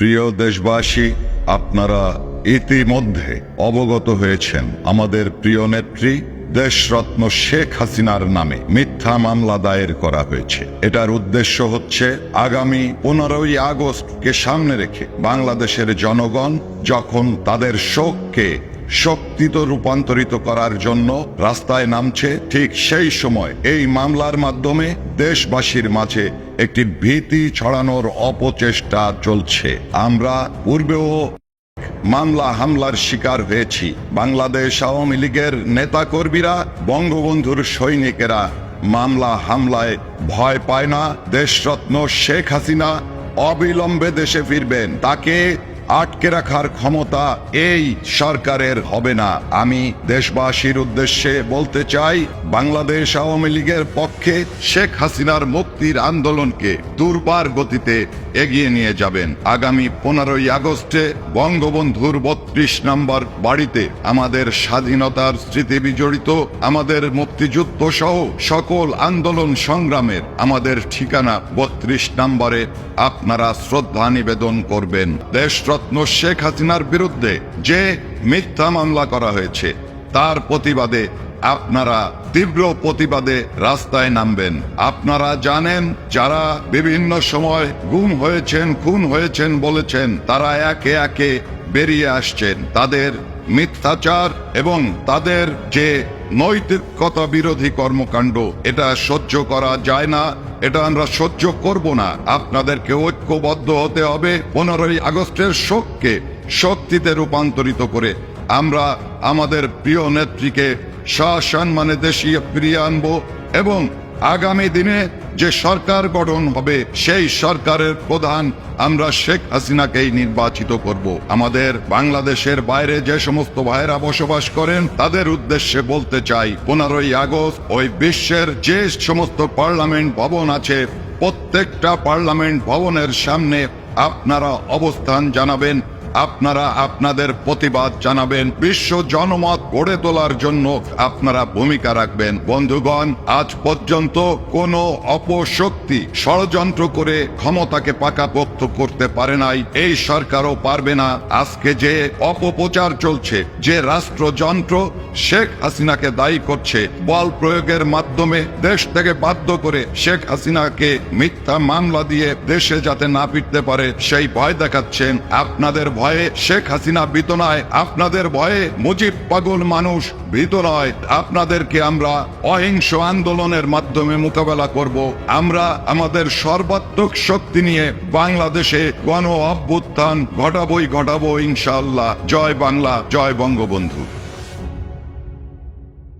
প্রিয় দেশবাসী, আপনারা ইতিমধ্যে অবগত হয়েছেন আমাদের প্রিয় নেত্রী দেশরত্ন শেখ হাসিনার নামে মিথ্যা মামলা দায়ের করা হয়েছে। এটার উদ্দেশ্য হচ্ছে আগামী পনেরোই আগস্টকে সামনে রেখে বাংলাদেশের জনগণ যখন তাদের শোককে শক্তিতে রূপান্তরিত করার জন্য রাস্তায় নামছে ঠিক সেই সময়। এই মামলার মাধ্যমে দেশবাসীর মাঝে একটি ভীতি ছড়ানোর অপচেষ্টা চলছে। আমরা পূর্বেও মামলা হামলার শিকার হয়েছি। বাংলাদেশ আওয়ামী লীগের নেতাকর্মীরা, বঙ্গবন্ধুর সৈনিকেরা মামলা হামলায় ভয় পায় না। দেশরত্ন শেখ হাসিনা অবিলম্বে দেশে ফিরবেন। তাকে আটকে রাখার ক্ষমতা এই সরকারের হবে না। আমি দেশবাসীর উদ্দেশ্যে বলতে চাই, বাংলাদেশ আওয়ামী লীগের পক্ষে শেখ হাসিনার মুক্তির আন্দোলনকে দুর্বার গতিতে এগিয়ে নিয়ে যাবেন। আগামী পনেরোই আগস্টে বঙ্গবন্ধুর বত্রিশ নম্বর বাড়িতে আমাদের স্বাধীনতার স্মৃতি বিজড়িত, আমাদের মুক্তিযুদ্ধ সহ সকল আন্দোলন সংগ্রামের আমাদের ঠিকানা বত্রিশ নম্বরে আপনারা শ্রদ্ধা নিবেদন করবেন। দেশরত্ন শেখ হাসিনার বিরুদ্ধে যে মিথ্যা মামলা করা হয়েছে, তার প্রতিবাদে আপনারা তীব্র প্রতিবাদে রাস্তায় নামবেন। আপনারা জানেন, যারা বিভিন্ন সময় গুম হয়েছেন, খুন হয়েছেন বলেছেন, তারা একে একে বেরিয়ে আসছেন। তাদের মিথ্যাচার এবং তাদের যে নৈতিকতা বিরোধী কর্মকাণ্ড, এটা সহ্য করা যায় না, এটা আমরা সহ্য করব না। আপনাদেরকে ঐক্যবদ্ধ হতে হবে পনেরোই আগস্টের শোককে শক্তিতে রূপান্তরিত করে। আমরা আমাদের প্রিয় নেত্রীকে সসম্মানে দেশে ফিরিয়ে আনব এবং আগামী দিনে যে সরকার গঠন হবে, সেই সরকারের প্রধান আমরা শেখ হাসিনাকেই নির্বাচিত করব। আমাদের বাংলাদেশের বাইরে যে সমস্ত ভাইরা বসবাস করেন, তাদের উদ্দেশ্যে বলতে চাই, পনেরোই আগস্ট ওই বিশ্বের যে সমস্ত পার্লামেন্ট ভবন আছে, প্রত্যেকটা পার্লামেন্ট ভবনের সামনে আপনারা অবস্থান জানাবেন। আপনারা আপনাদের প্রতিবাদ জানাবেন। বিশ্ব জনমত গড়ে তোলার জন্য আপনারা ভূমিকা রাখবেন। বন্ধুগণ, আজ পর্যন্ত কোন অপশক্তি ষড়যন্ত্র করে ক্ষমতাকে পাকাপোক্ত করতে পারে নাই। এই সরকারও পারবে না। আজকে যে অপপ্রচার চলছে, যে রাষ্ট্রযন্ত্র শেখ হাসিনাকে দায়ী করছে, বল প্রয়োগের মাধ্যমে দেশ থেকে বাধ্য করে শেখ হাসিনাকে মিথ্যা মামলা দিয়ে দেশে যাতে না ফিরতে পারে, সেই ভয় দেখাচ্ছেন আপনাদের ভয়ে। শেখ হাসিনা ভীত নয়, আপনাদের ভয়ে মুজিব পাগল মানুষ ভীত নয়। আপনাদেরকে আমরা অহিংস আন্দোলনের মাধ্যমে মোকাবেলা করব। আমরা আমাদের সর্বাত্মক শক্তি নিয়ে বাংলাদেশে গণ অভ্যুত্থান ঘটাবই, ঘটাবো ইনশাল্লাহ জয় বাংলা, জয় বঙ্গবন্ধু।